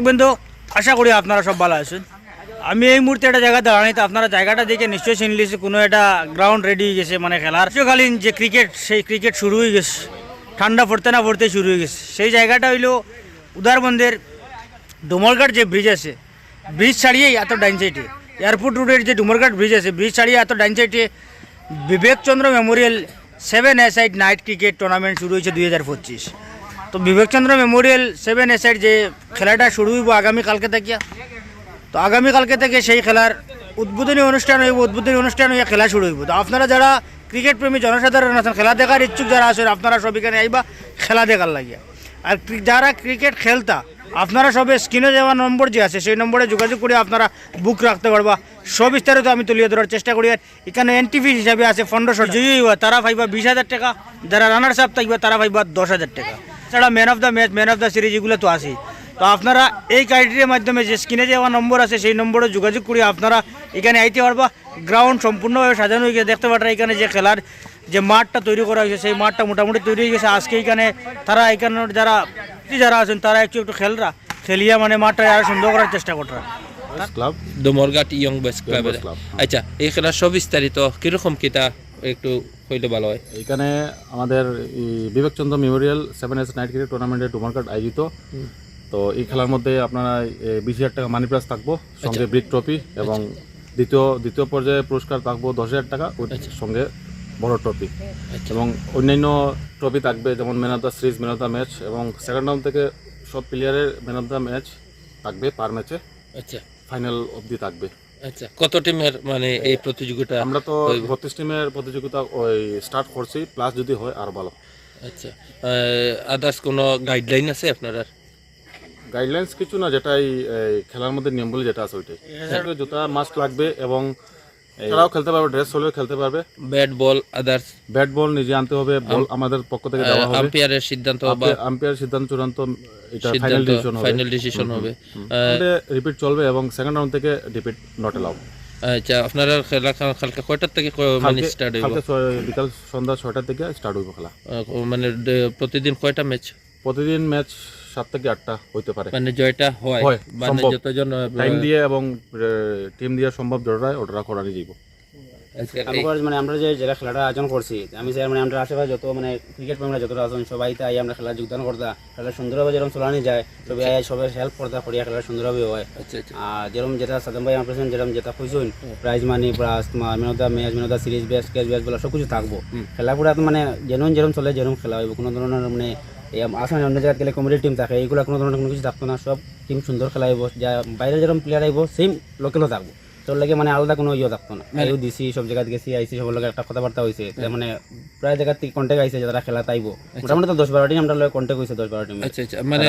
দর্শকবৃন্দ, আশা করি আপনারা সব ভালো আছেন। আমি এই মুহূর্তে একটা জায়গা দাঁড়ানি, তো আপনারা জায়গাটা দেখে নিশ্চয়ই চিনলিছে কোনো একটা গ্রাউন্ড রেডি হয়ে গেছে মানে খেলার। গ্রীষ্মকালীন যে ক্রিকেট সেই ক্রিকেট শুরু হয়ে গেছে। ঠান্ডা পড়তে না পড়তে শুরু হয়ে গেছে। সেই জায়গাটা হইল উদারবন্দের ডুমরঘাট যে ব্রিজ আছে। ব্রিজ ছাড়িয়েই এত ডাইন সাইডে এয়ারপোর্ট রোডের যে ডুমরঘাট ব্রিজ আছে ব্রিজ ছাড়িয়ে এত ডাইন সাইডে Bibekchandra memorial seven a side night cricket tournament শুরু হয়েছে দুই হাজার পঁচিশ। তো Bibekchandra memorial seven a side যে খেলাটা শুরু হইব আগামীকালকে থেকে তো আগামীকালকে থেকে সেই খেলার উদ্বোধনী অনুষ্ঠান হইব উদ্বোধনী অনুষ্ঠান হইয়া খেলা শুরু হইব তো আপনারা যারা ক্রিকেট প্রেমী জনসাধারণ আছেন খেলা দেখার ইচ্ছুক যারা আছেন আপনারা সব এখানে আইবা খেলা দেখার লাগিয়া আর যারা ক্রিকেট খেলতা আপনারা সবে স্ক্রিনে দেওয়া নম্বর যে আছে সেই নম্বরে যোগাযোগ করে আপনারা বুক রাখতে পারবা সব বিস্তারিত আমি তুলিয়ে ধরার চেষ্টা করি আর এখানে এনটিভি হিসাবে আছে পনেরোশো জয়ী হইবা তারা পাইবা বিশ হাজার টাকা যারা রানার্স আপ থাকবে তারা পাইবা দশ হাজার টাকা এছাড়া man of the match man of the series এগুলো তো আছেই। তো আপনারা এই ক্রাইটেরিয়ার মাধ্যমে যে স্ক্রিনে যে আমার নম্বর আছে সেই নম্বরে যোগাযোগ করে আপনারা এখানে আইতে পারবা। গ্রাউন্ড সম্পূর্ণভাবে সাজানো হয়ে গেছে দেখতে পারা এখানে যে খেলার যে মাঠটা তৈরি করা হয়েছে সেই মাঠটা মোটামুটি তৈরি হয়ে গেছে। আজকে এখানে তারা এখানে যারা যারা আছেন তারা একটু একটু খেলরা। খেলিয়া মানে মাঠটা আরও সুন্দর করার চেষ্টা কররা। ক্লাব ডোমরঘাট ইয়ং বয়েজ ক্লাবের আচ্ছা এই খেলার সবিস্তারিত কীরকম কিতা একটু হইলে ভালো হয়। এখানে আমাদের এই Bibekchandra memorial seven a night cricket টুর্নামেন্টে ডুমারকাট আয়োজিত। তো এই খেলার মধ্যে আপনারা বিশ হাজার টাকা মানি প্রাইজ থাকব সঙ্গে ব্রিক ট্রফি এবং দ্বিতীয় দ্বিতীয় পর্যায়ে পুরস্কার থাকব দশ হাজার টাকা with সঙ্গে বড় ট্রফি এবং অন্যান্য ট্রফি থাকবে যেমন man of the series man of the match এবং সেকেন্ড রাউন্ড থেকে সব প্লেয়ারের ম্যান অফ দ্য ম্যাচ থাকবে পার ম্যাচে আচ্ছা। ফাইনাল অবধি থাকবে। আচ্ছা কত টিমের মানে এই প্রতিযোগিতা আমরা তো বত্রিশ টিমের প্রতিযোগিতা ওই স্টার্ট করছি প্লাস যদি হয় আর ভালো। আচ্ছা আদার্স কোনো গাইডলাইন আছে আপনার গাইডলাইন্স কিছু না যেটা এই এই খেলার মধ্যে নিয়ম বলে যেটা আছে ওইটাই। সেগুলো জুতা মাস্ক লাগবে এবং তারাও খেলতে পারবে ড্রেস হলেও খেলতে পারবে। Bat ball others bat ball নিজে আনতে হবে বল আমাদের পক্ষ থেকে দেওয়া হবে। আম্পায়ারের সিদ্ধান্ত বা আম্পায়ার সিদ্ধান্ত চূড়ান্ত এটা ফাইনাল ডিসিশন হবে। ফাইনাল ডিসিশন হবে। রিপিট চলবে এবং সেকেন্ড রাউন্ড থেকে রিপিট নট এলাও আচ্ছা আপনারা খেলা কালকে কয়টার থেকে মানে স্টার্ট হইব? বিকাল সন্ধ্যা ছয়টার থেকে স্টার্ট হইব খেলা। মানে প্রতিদিন কয়টা ম্যাচ প্রতিদিন ম্যাচ সাত থেকে আটটা হইতে পারে। মানে জয়টা হয়। মানে যতজন টাইম দিয়ে এবং টিম দিয়ে সম্ভব জোড়ায় ওটা করারই যাব আচ্ছা, এই- আমরা মানে আমরা যে যেটা খেলাটা আয়োজন করছি আমি চাই মানে আমরা আশেপাশে যত মানে ক্রিকেট প্রেমীরা যতটা আছেন সবাই তাই আমরা খেলা যোগদান করতা। খেলা সুন্দরভাবে যেরকম চলানি যায় সবাই সবাই হেল্প করতা করিয়া খেলা সুন্দরভাবে হয়। আচ্ছা আচ্ছা। আর যেরকম যেটা সাদম ভাই আমার যেরকম যেটা কইছেন প্রাইজ মানি প্লাস তোমার men of the match men of the series best catch best bowler সব কিছু থাকব খেলাগুলো মানে যেরকম যেরকম চলে যেরকম খেলা হইব কোনো ধরনের মানে আসাম অন্য জায়গায় গেলে কমেডি টিম থাকে, এইগুলো কোনো ধরনের কোনো কিছু থাকতো না, সব টিম সুন্দর খেলা হইব যা বাইরে যেরকম প্লেয়ার আইব সেম লোকেলও থাকব। তোর লাগে মানে আলাদা কোনো ইয়ে থাকতো না। আইও দিছি সব জায়গায় গেছি আইসি সবার লগে একটা কথাবার্তা হয়েছে মানে প্রায় জায়গা থেকে কন্ট্যাক্ট আইছে যারা খেলা তাইব। মোটামুটি তো দশ বারো টিম আমরা লগে কন্ট্যাক্ট হয়েছে দশ বারো টিম আচ্ছা আচ্ছা। মানে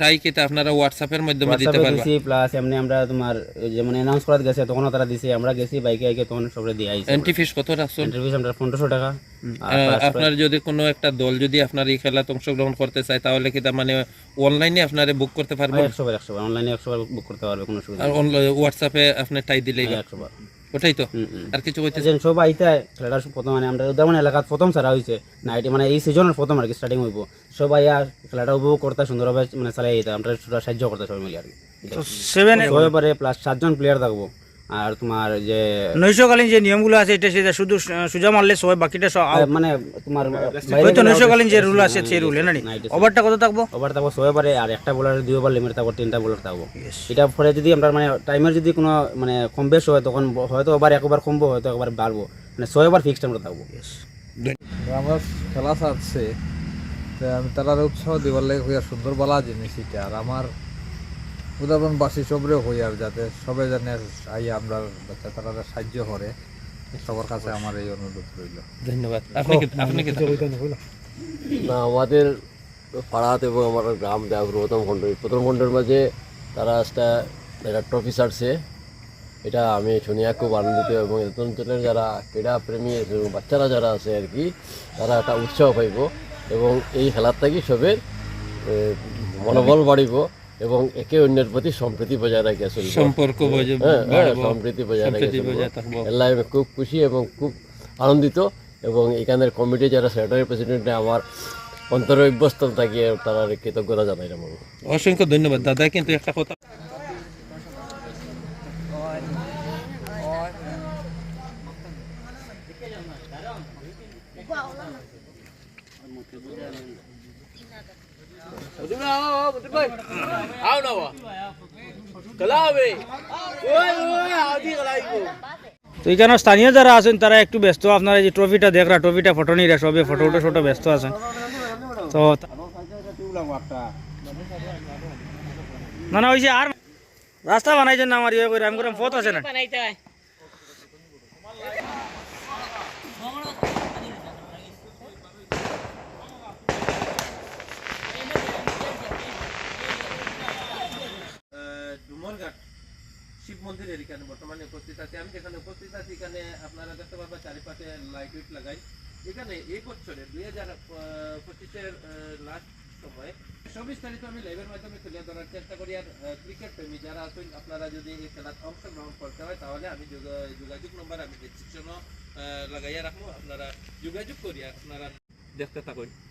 টাই কিতা আপনারা হোয়াটসঅ্যাপের মাধ্যমে দিতে পারবেন দিছি প্লাস এমনি আমরা তোমার ওই যেমন অ্যানাউন্স করা গেছে তখনও তারা দিছে আমরা গেছি বাইকে আইকে তখন সবরে দিয়ে আইছি। এন্ট্রি ফিস কত রাখছেন ইন্টারভিউ আমরা পনেরোশো টাকা। আর আপনার যদি কোনো একটা দল যদি আপনার এই খেলাতে অংশগ্রহণ করতে চায় তাহলে কি তা মানে অনলাইনে আপনারা বুক করতে পারবেন? একশো বার একশো বার। অনলাইনে একশো বার বুক করতে পারবে কোনো সুবিধা আর হোয়াটসঅ্যাপে আপনি টাই দিলেই বার। ওটাই তো। আর কিছু কইতে যেন সব আইতে খেলাটা প্রথম মানে আমরা উদাহরণ এলাকার প্রথম সারা হয়েছে নাইট মানে এই সিজনের প্রথম আর কি স্টার্টিং হইব। সবাই আর খেলাটা উপভোগ করতে সুন্দরভাবে মানে চালাই যেতে আমরা সাহায্য করতে সবাই মিলে আর কি। সেভেন হয়ে পারে প্লাস সাতজন প্লেয়ার থাকব। আর তোমার যে নৈশকালীন যে নিয়মগুলো আছে এটা সেটা শুধু সুজা মারলে সবাই বাকিটা সব মানে তোমার ওই তো নৈশকালীন যে রুল আছে সেই রুল না ওভারটা কত থাকব? ওভার থাকব সবাই পারে আর একটা বলার দুই ওভার লিমিট থাকব তিনটা বলার থাকব। এটা পরে যদি আমরা মানে টাইমের যদি কোনো মানে কম বেশ হয় তখন হয়তো ওভার একবার কমবো হয়তো একবার বাড়বো। মানে ছয় ওভার ফিক্সড আমরা থাকব। আমার খেলা তো আমি তারা উৎসাহ দিবার লাগে সুন্দর বলা জিনিস এটা। আর আমার উদাহরণবাসী সবরে হই আর যাতে সবাই জানে আই আমরা যাতে তারা সাহায্য করে। সবার কাছে আমার এই অনুরোধ রইল। ধন্যবাদ। আপনি কি আপনি কি না আমাদের পাড়াতে এবং আমার গ্রাম ব্যাঘ্র প্রথম খণ্ড এই প্রথম খণ্ডের মাঝে তারা একটা একটা ট্রফি ছাড়ছে এটা আমি শুনিয়া খুব আনন্দিত এবং অঞ্চলের যারা ক্রীড়া প্রেমী আছে এবং বাচ্চারা যারা আছে আর কি তারা একটা উৎসাহ পাইব এবং এই খেলার থাকি সবের মনোবল বাড়িব। এবং একে অন্যের প্রতি সম্প্রীতি বজায় রাখিয়া চলবে সম্পর্ক হ্যাঁ হ্যাঁ সম্প্রীতি বজায় থাকব। এল্লাই আমি খুব খুশি এবং খুব আনন্দিত এবং এখানের কমিটি যারা সেক্রেটারি প্রেসিডেন্ট আমার অন্তরে অভ্যস্ত থাকিয়ে তারা কৃতজ্ঞতা জানাইলাম অসংখ্য ধন্যবাদ। দাদা কিন্তু একটা কথা। তো এখানে স্থানীয় যারা আছেন, তারা একটু ব্যস্ত। আপনারা যে ট্রফিটা দেখরা ট্রফিটা ফটো নিরা সবে ফটো উঠে ফটো ব্যস্ত আছেন। তো না না, ওই যে আর রাস্তা বানাইছেন না আমার ইয়ে করে, আমি পথ আছে না? এখানে বর্তমানে উপস্থিত আছে। আমি যেখানে উপস্থিত আছি, এখানে আপনারা দেখতে পারবেন চারিপাশে লাইট উইট লাগাই। এখানে এই বছরে দুই হাজার পঁচিশের লাস্ট সময় সবিস্তারিত আমি লাইভের মাধ্যমে তুলে ধরার চেষ্টা করি। আর ক্রিকেট প্রেমী যারা আছেন, আপনারা যদি এই খেলায় অংশগ্রহণ করতে হয়, তাহলে আমি যোগা- যোগাযোগ নম্বর আমি ডিসক্রিপশনও লাগাইয়া রাখব। আপনারা যোগাযোগ করিয়া আপনারা দেখতে থাকুন।